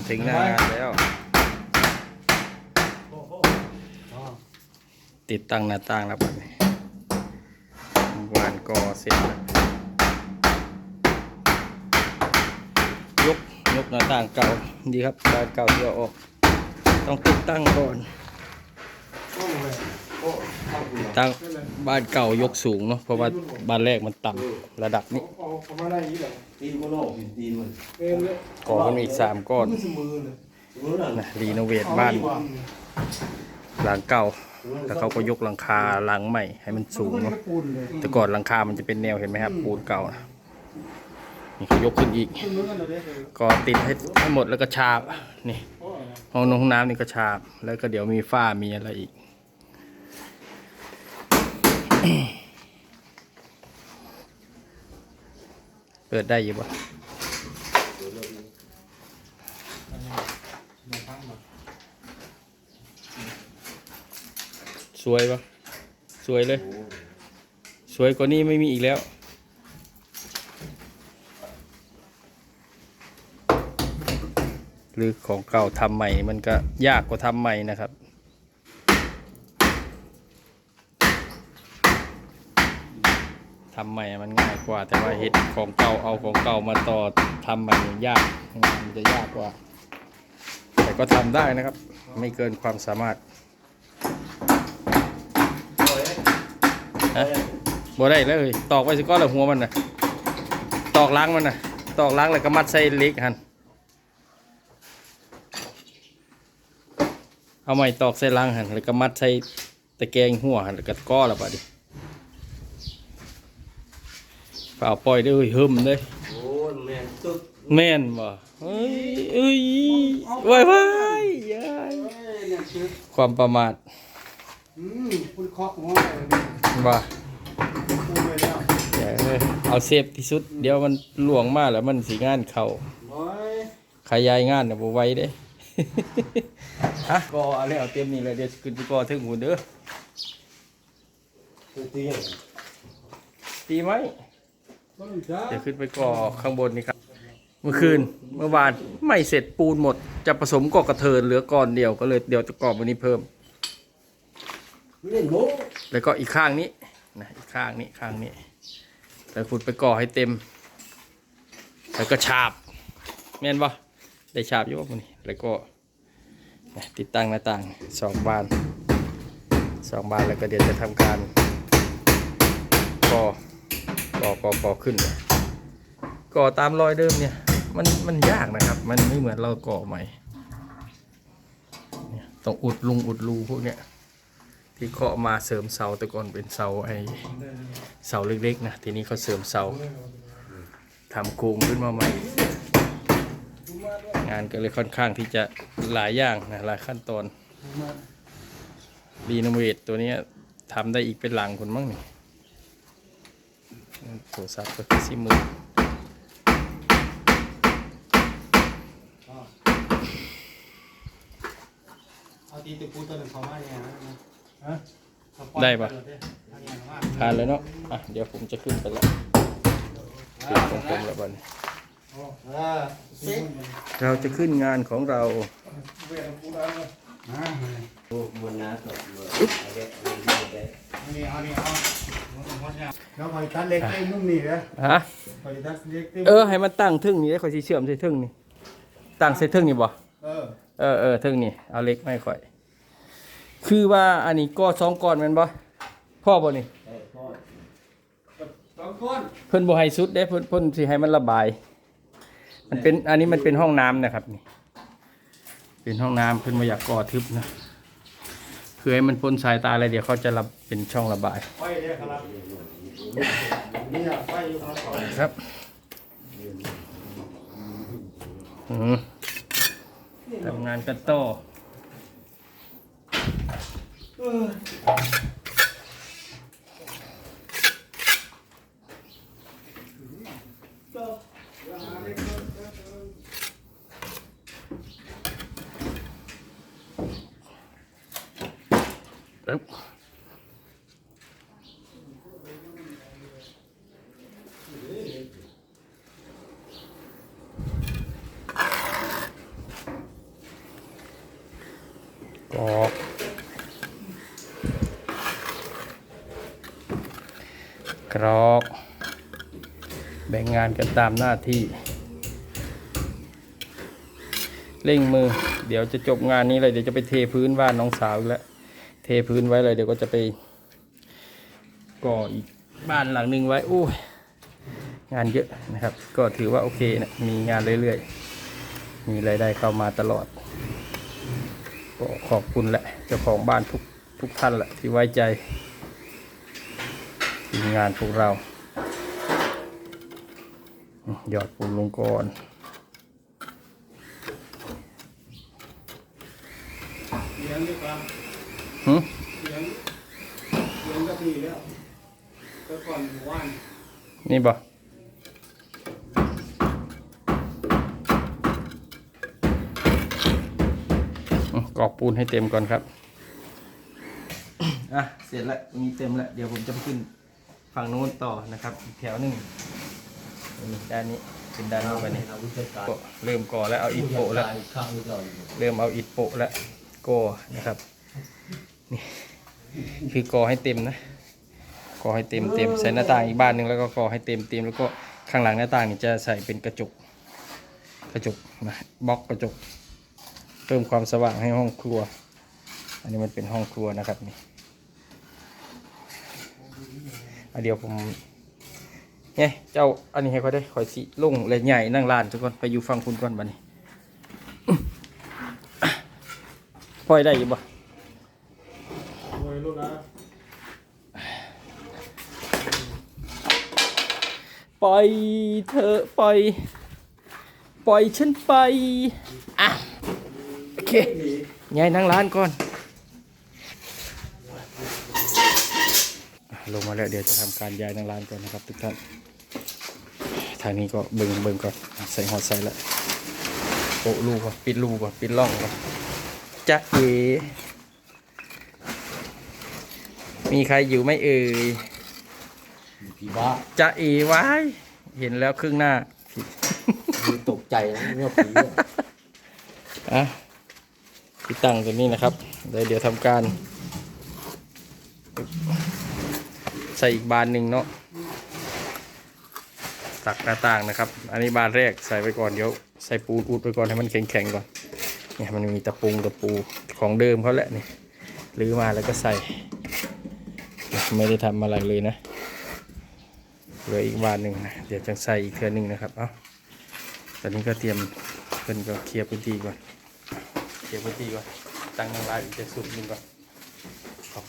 มาถึงหน้างานแล้ว ติดตั้งหน้าต่างแล้วบัดนี้วานกอเสร็จแล้วยกยกหน้าต่างเก่าดีครับบานเก่าที่เอาออก ต้องติดตั้งก่อน ตั้งบ้านเก่ายกสูงเนาะเพราะว่าบ้านแรกมันต่ำระดับนี้เอาเอามาได้อีกเหรอตีนก็โลกตีนมันเอ็นเลยก่อมันมีอีกสามก้อนมือสมือเลยรู้นั่นนะรีโนเวทบ้าน หลังเก่าแล้วเขาก็ยกหลังคาหลังใหม่ ให้มันสูงเนาะปูนเลยแต่ก่อนหลังคามันจะเป็นแนวเห็นไหมครับปูนเก่านะนี่เขายกขึ้นอีกมือกันเลยก็ติดให้ให้หมดแล้วก็ฉาบนี่ห้องนงห้องน้ำนี่ก็ฉาบ แล้วก็เดี๋ยวมีฝ้ามีอะไรอีก เปิดได้อยู่ปะสวยปะสวยเลย สวยกว่านี้ไม่มีอีกแล้วหรือของเก่าทำใหม่มันก็ยากกว่าทำใหม่นะครับ ทำใหม่มันง่ายกว่า แต่ว่าเห็ดของเก่าเอาของเก่ามาต่อทำใหม่ยากมันจะยากกว่า แต่ก็ทำได้นะครับ ไม่เกินความสามารถฮะบ่ได้เลย ตอกไว้สิก้อนละหัวมันนะตอกล้างมันนะตอกล้างแล้วก็มัดใส่เล็กหันเอาไม้ตอกใส่ลังหันแล้วก็มัดใส่ตะแกรงหัวหันแล้วก็ก้อและบาดินี้ เปล่าปล่อยได้อเฮ้ยหึมเลยโอ้ยแม่งตึกแม่นบ่เอ้ยเอ้ยว้ายว้ายยายเนี่ยคือความประมาทอืมคุณเคาะหัวเลยบ่ปูนเลยแล้วอย่าเอ้ยเอาเซฟที่สุด เดี๋ยวมันหลวงมาแล้วมันสิงานเข้าโอ้ยขยายงานน่ะบ่ไหวเด้ฮะก็เอาแล้วเอาเต็มนี่เลยเดี๋ยวขึ้นไปก่อถึงหูเด้อ ตึกตีนตีไหมต้น จ้าเดี๋ยวขึ้นไปก่อข้างบนนี่ครับ เมื่อคืนเมื่อวานไม่เสร็จปูนหมด จะผสมก่อกระเทินเหลือก้อนเดียวก็เลยเดี๋ยวจะก่อวันนี้เพิ่ม แล้วก็อีกข้างนี้นะอีกข้างนี้ข้างนี้แล้วขุดไปก่อให้เต็ม แล้วก็ฉาบแม่นปะได้ฉาบอยู่ปะมันนี่แล้วก็ติดตั้งหน้าต่างสองบานสองบานแล้วก็เดี๋ยวจะทำการก่อ ก่อก่อก่อขึ้นเลยก่อตามรอยเดิมเนี่ย มันมันยากนะครับ มันไม่เหมือนเราก่อใหม่ต้องอุดลุงอุดรูพวกเนี้ยที่เคาะมาเสริมเสาแต่ก่อนเป็นเสาไอเสาเล็กๆนะทีนี้เขาเสริมเสาทำโครงขึ้นมาใหม่ งานก็เลยค่อนข้างที่จะหลายอย่างนะหลายขั้นตอนรีโนเวทตัวนี้ทำได้อีกเป็นหลังคนมั้งนี่ โทรศัพท์ก็คือสิมือเอาตีตะปูตัวหนึ่งเขามาเนี่ยนะฮะได้ปะผ่านแล้วเนาะอะเดี๋ยวผมจะขึ้นไปแล้วขึ้นของผมแล้วบัดนี้อ่าเราจะขึ้นงานของเรา เวทปูได้เอาโอ้มันน่ยเอาเด็กเอาเอาเด็กอันนี้เอานี่เอาแล้วคอยตัดเล็กไอ้นุ่มนี่นะฮะคอยตัดเล็กเออให้มันตั้งทึ่งนี่ได้ค่อยสิเชื่อมใส่ทึ่งนี่ตั้งใส่ทึ่งนี่บ่เออเออทึ่งนี่เอาเล็กไม่ค่อย คือว่าอันนี้ก็สองก้อนแม่นบ่พ่อบ่นี่เอ้ยพ่อสองคนเพิ่นบ่ให้สุดเด้เพิ่นเพิ่นสิให้มันระบาย มันเป็นอันนี้มันเป็นห้องน้ำนะครับนี่ เป็นห้องน้ำเพิ่นบ่อยากก่อทึบนะ คือให้มันพ้นสายตาอะไรเดี๋ยวเขาจะรับเป็นช่องระบายไฟเด้อครับนี่อะไฟอยู่ครับครับอืมทำงานกันต่ ปึ๊บกรอกกรอกแบ่งงานกันตามหน้าที่ เร่งมือ เดี๋ยวจะจบงานนี้เลย เดี๋ยวจะไปเทพื้นบ้านน้องสาวอีกแล้ว เทพื้นไว้เลยเดี๋ยวก็จะไปก่ออีกบ้านหลังหนึ่งไว้โอ้ยงานเยอะนะครับ ก็ถือว่าโอเคนะมีงานเรื่อยๆ มีรายได้เข้ามาตลอด ก็ขอบคุณแหละเจ้าของบ้านทุกทุกท่านแหละที่ไว้ใจทีมงานพวกเรา หยอดปูลงก่อน เลี้ยงดีกว่า หึเลี้ยงเลี้ยงก็ดีแล้วก็ก่อนหมู่บ้านนี่บ่อืมกรอกปูนให้เต็มก่อนครับ อะ เสร็จแล้วมีเต็มแล้ว เดี๋ยวผมจะไปขึ้นฝั่งโน้นต่อนะครับ อีกแถวหนึ่งนี่ด้านนี้เป็นด้านนี้ไปนี่เอาวิจัยการก็เริ่มก่อแล้วเอาอิฐโปะแล้วข้างนี้ก่อนเริ่มเอาอิฐโปะแล้วก่อนะครับ นี่คือก่อให้เต็มนะก่อให้เต็มเต็มใส่หน้าต่างอีกบ้านหนึ่งแล้วก็ก่อให้เต็มเต็มแล้วก็ข้างหลังหน้าต่างนี่จะใส่เป็นกระจกกระจกนะบล็อกกระจก เพิ่มความสว่างให้ห้องครัว อันนี้มันเป็นห้องครัวนะครับนี่เดี๋ยวผมเนี่ยเจ้าอันนี้ให้เขาได้คอยสิลุงเลยใหญ่นั่งลานทุกคนไปอยู่ฟังคุณก่อนบัดนี้ปล่อยได้อยู่บ่ โอ้ยลูกนะ ปล่อยเธอปล่อย ปล่อยฉันไป อะ โอเคยายนั่งร้านก่อน ลงมาแล้วเดี๋ยวจะทำการย้ายนั่งร้านก่อนนะครับทุกท่าน ทางนี้ก็เบิงเบิงก่อน ใส่หอดใส่แล้วโปะลูกก่อนปิดลูกก่อนปิดล่องก่อนจะเอมีใครอยู่ไหม่เอ่ย พี่บ้าจะเอไว้ เห็นแล้วครึ่งหน้าคือตกใจนะเมื่อผีอะอะที่ตั้งตัวนี้นะครับเดี๋ยวเดี๋ยวทำการ ใส่อีกบานหนึ่งเนาะตักหน้าต่างนะครับ อันนี้บานแรกใส่ไปก่อนเดี๋ยวใส่ปูนอุดไปก่อนให้มันแข็งๆก่อนเนี่ยมันมีตะปูตะปูของเดิมเขาแหละนี่รื้อมาแล้วก็ใส่ ไม่ได้ทำอะไรเลยนะ เหลืออีกบาทหนึ่งนะเดี๋ยวจะใส่อีกเทือหนึ่งนะครับเอาตอนนี้ก็เตรียมเพิ่นก็เคลียร์พื้นที่ก่อนเคลียร์พื้นที่ก่อนตั้งนางลายอีกจะสุดหนึ่งก่อนครับ